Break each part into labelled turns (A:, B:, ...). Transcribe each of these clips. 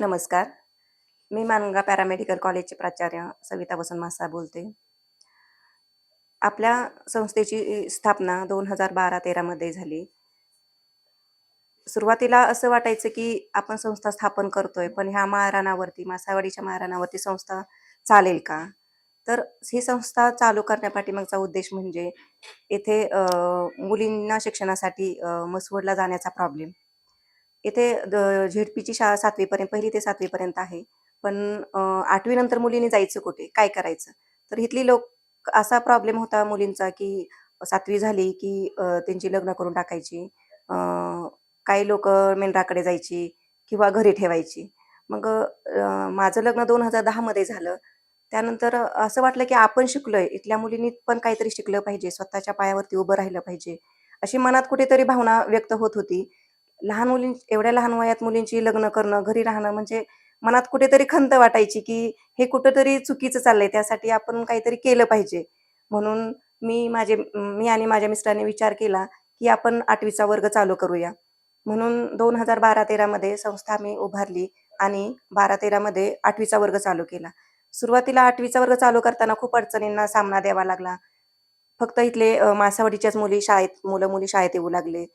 A: नमस्कार. मी मानगा पॅरामेडिकल कॉलेजचे प्राचार्य सविता वसंत मासा बोलते. आपल्या संस्थेची स्थापना दोन हजार बारा तेरामध्ये झाली. सुरुवातीला असं वाटायचं की आपण संस्था स्थापन करतोय पण ह्या माळरानावरती मासावाडीच्या माळरानावरती संस्था चालेल का? तर ही संस्था चालू करण्यापाठीमागचा उद्देश म्हणजे येथे मुलींना शिक्षणासाठी मसवडला जाण्याचा प्रॉब्लेम इथे द झेडपीची शाळा सातवीपर्यंत पहिली ते सातवीपर्यंत आहे. पण आठवीनंतर मुलींनी जायचं कुठे? काय करायचं? तर इथली लोक असा प्रॉब्लेम होता मुलींचा की सातवी झाली की त्यांची लग्न करून टाकायची. काही लोक मेंढराकडे जायची किंवा घरी ठेवायची. मग माझं लग्न दोन हजार दहामध्ये झालं. त्यानंतर असं वाटलं की आपण शिकलोय. इथल्या मुलींनी पण काहीतरी शिकलं पाहिजे. स्वतःच्या पायावरती उभं राहिलं पाहिजे. अशी मनात कुठेतरी भावना व्यक्त होत होती. लहान मुलीं एवढ्या लहान वयात मुलींची लग्न करणं, घरी राहणं म्हणजे मनात कुठेतरी खंत वाटायची, की हे कुठेतरी चुकीचं चाललंय. त्यासाठी आपण काहीतरी केलं पाहिजे. म्हणून मी माझे मी आणि माझ्या मिस्टरांनी विचार केला, की आपण आठवीचा वर्ग चालू करूया. म्हणून दोन हजार बारा तेरामध्ये संस्था आम्ही उभारली आणि बारा तेरामध्ये आठवीचा वर्ग चालू केला. सुरुवातीला आठवीचा वर्ग चालू करताना खूप अडचणींना सामना द्यावा लागला. फक्त इथले मासावडीच्याच मुली शाळेत मुलं-मुली शाळेत येऊ लागले.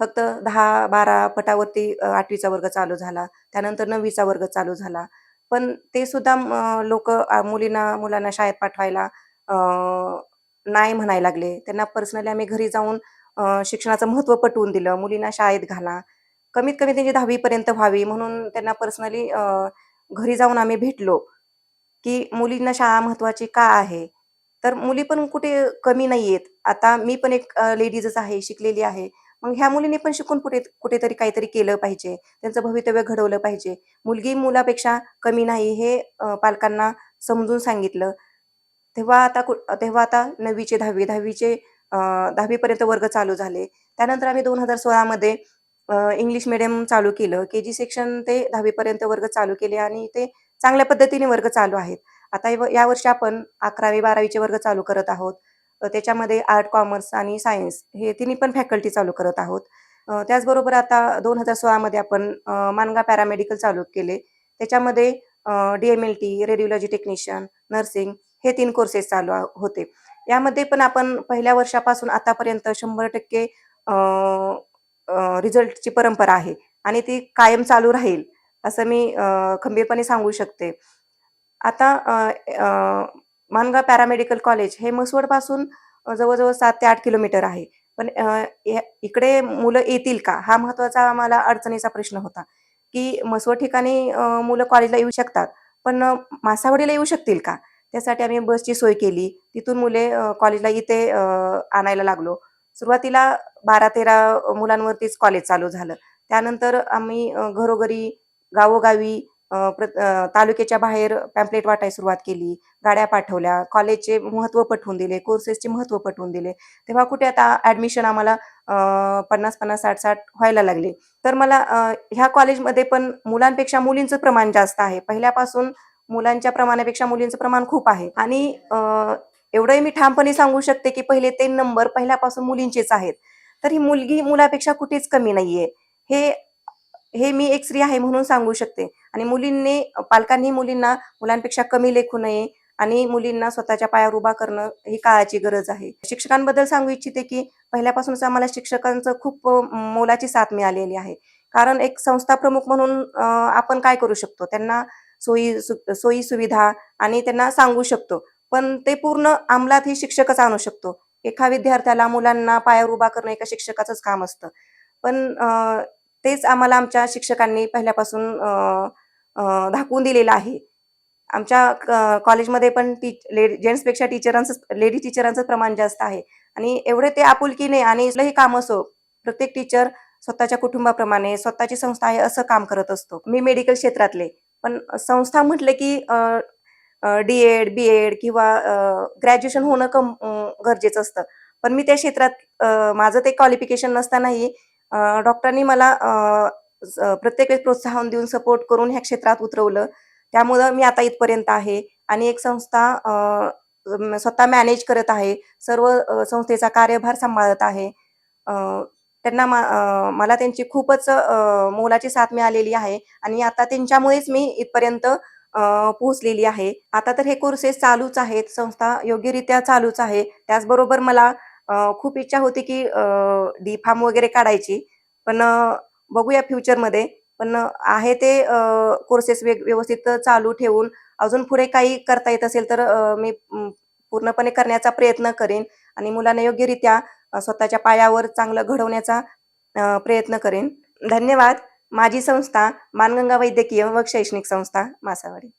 A: फक्त दहा बारा फटावरती आठवीचा वर्ग चालू झाला. त्यानंतर नववीचा वर्ग चालू झाला. पण ते सुद्धा लोक मुलींना मुलांना शाळेत पाठवायला नाही म्हणायला लागले. त्यांना पर्सनली आम्ही घरी जाऊन शिक्षणाचं महत्त्व पटवून दिलं. मुलींना शाळेत घाला. कमीत कमी त्यांची दहावीपर्यंत व्हावी म्हणून त्यांना पर्सनली घरी जाऊन आम्ही भेटलो, की मुलींना शाळा महत्त्वाची का आहे? तर मुली पण कुठे कमी नाही आहेत आता मी पण एक लेडीजच आहे, शिकलेली आहे. मग ह्या मुलीने पण शिकून कुठे कुठेतरी काहीतरी केलं पाहिजे. त्यांचं भवितव्य घडवलं पाहिजे. मुलगी मुलापेक्षा कमी नाही हे पालकांना समजून सांगितलं. तेव्हा आता कु तेव्हा आता नववीचे दहावी दहावीचे दहावीपर्यंत वर्ग चालू झाले. त्यानंतर आम्ही दोन हजार सोळामध्ये इंग्लिश मिडियम चालू केलं. के-जी सेक्शन ते दहावीपर्यंत वर्ग चालू केले आणि ते चांगल्या पद्धतीने वर्ग चालू आहेत. आता यावर्षी आपण अकरावी बारावीचे वर्ग चालू करत आहोत. त्याच्यामध्ये आर्ट, कॉमर्स आणि सायन्स हे तिन्ही पण फॅकल्टी चालू करत आहोत. त्याचबरोबर आता दोन हजार सोळामध्ये आपण मानगा पॅरामेडिकल चालू केले. त्याच्यामध्ये डी-एम-एल-टी, रेडिओलॉजी टेक्निशियन, नर्सिंग हे तीन कोर्सेस चालू होते. यामध्ये पण आपण पहिल्या वर्षापासून आतापर्यंत शंभर टक्के रिझल्टची परंपरा आहे आणि ती कायम चालू राहील, असं मी खंबीरपणे सांगू शकते. आता मानगाव पॅरामेडिकल कॉलेज हे म्हसवडपासून जवळजवळ सात ते आठ किलोमीटर आहे. पण इकडे मुलं येतील का? हा महत्त्वाचा आम्हाला अडचणीचा प्रश्न होता, की म्हसवड ठिकाणी मुलं कॉलेजला येऊ शकतात, पण मासावडीला येऊ शकतील का? त्यासाठी आम्ही बसची सोय केली. तिथून मुले कॉलेजला इथे आणायला लागलो. सुरुवातीला 12-13 मुलांवरतीच कॉलेज चालू झालं. त्यानंतर आम्ही घरोघरी, गावोगावी प्रत तालुक्याच्या बाहेर पॅम्पलेट वाटायला सुरुवात केली. गाड्या पाठवल्या, कॉलेजचे महत्त्व पटवून दिले, कोर्सेसचे महत्त्व पटवून दिले. तेव्हा कुठे आता ॲडमिशन आम्हाला पन्नास पन्नास साठ साठ व्हायला लागले. तर मला ह्या कॉलेजमध्ये पण मुलांपेक्षा मुलींचं प्रमाण जास्त आहे. पहिल्यापासून मुलांच्या प्रमाणापेक्षा मुलींचं प्रमाण खूप आहे आणि एवढंही मी ठामपणे सांगू शकते, की पहिले ते नंबर पहिल्यापासून मुलींचेच आहेत. तर ही मुलगी मुलापेक्षा कुठेच कमी नाहीये. हे हे मी एक स्त्री आहे म्हणून सांगू शकते आणि मुलींनी पालकांनी मुलींना मुलांपेक्षा कमी लेखू नये आणि मुलींना स्वतःच्या पायावर उभा करणं ही काळाची गरज आहे. शिक्षकांबद्दल सांगू इच्छिते, की पहिल्यापासूनच आम्हाला शिक्षकांचं खूप मोलाची साथ मिळालेली आहे. कारण एक संस्था प्रमुख म्हणून आपण काय करू शकतो? त्यांना सोयी सु सोयी-सुविधा आणि त्यांना सांगू शकतो. पण ते पूर्ण अंमलात हे शिक्षकच आणू शकतो. एका विद्यार्थ्याला, मुलांना पायावर उभा करणं एका शिक्षकाचंच काम असतं. पण तेच आम्हाला आमच्या शिक्षकांनी पहिल्यापासून दाखवून दिलेलं आहे. आमच्या क कॉलेजमध्ये पण टी लेडी जेंट्सपेक्षा टीचरांचं लेडी टीचरांचं प्रमाण जास्त आहे आणि एवढे ते आपुलकीने आणि हे काम असो, प्रत्येक टीचर स्वतःच्या कुटुंबाप्रमाणे स्वतःची संस्था आहे असं काम करत असतो. मी मेडिकल क्षेत्रातले, पण संस्था म्हटलं की डी-एड, बी-एड किंवा ग्रॅज्युएशन होणं कम गरजेचं असतं. पण मी त्या क्षेत्रात माझं ते क्वालिफिकेशन नसतानाही डॉक्टरांनी मला स प्रत्येक वेळेस प्रोत्साहन देऊन सपोर्ट करून ह्या क्षेत्रात उतरवलं. त्यामुळं मी आता इथपर्यंत आहे आणि एक संस्था स्वतः मॅनेज करत आहे. सर्व संस्थेचा कार्यभार सांभाळत आहे. त्यांना मा मला त्यांची खूपच मोलाची साथ मिळालेली आहे आणि आता त्यांच्यामुळेच मी इथपर्यंत पोहोचलेली आहे. आता तर हे कोर्सेस चालूच आहेत. संस्था योग्यरित्या चालूच आहे. त्याचबरोबर मला खूप इच्छा होती की डी-फार्म वगैरे काढायची. पण बघूया फ्युचरमध्ये. पण आहे ते कोर्सेस वेग व्यवस्थित चालू ठेवून अजून पुढे काही करता येत असेल तर मी पूर्णपणे करण्याचा प्रयत्न करेन आणि मुलांना योग्यरित्या स्वतःच्या पायावर चांगलं घडवण्याचा प्रयत्न करेन. धन्यवाद. माझी संस्था मानगंगा वैद्यकीय व शैक्षणिक संस्था मासावडी.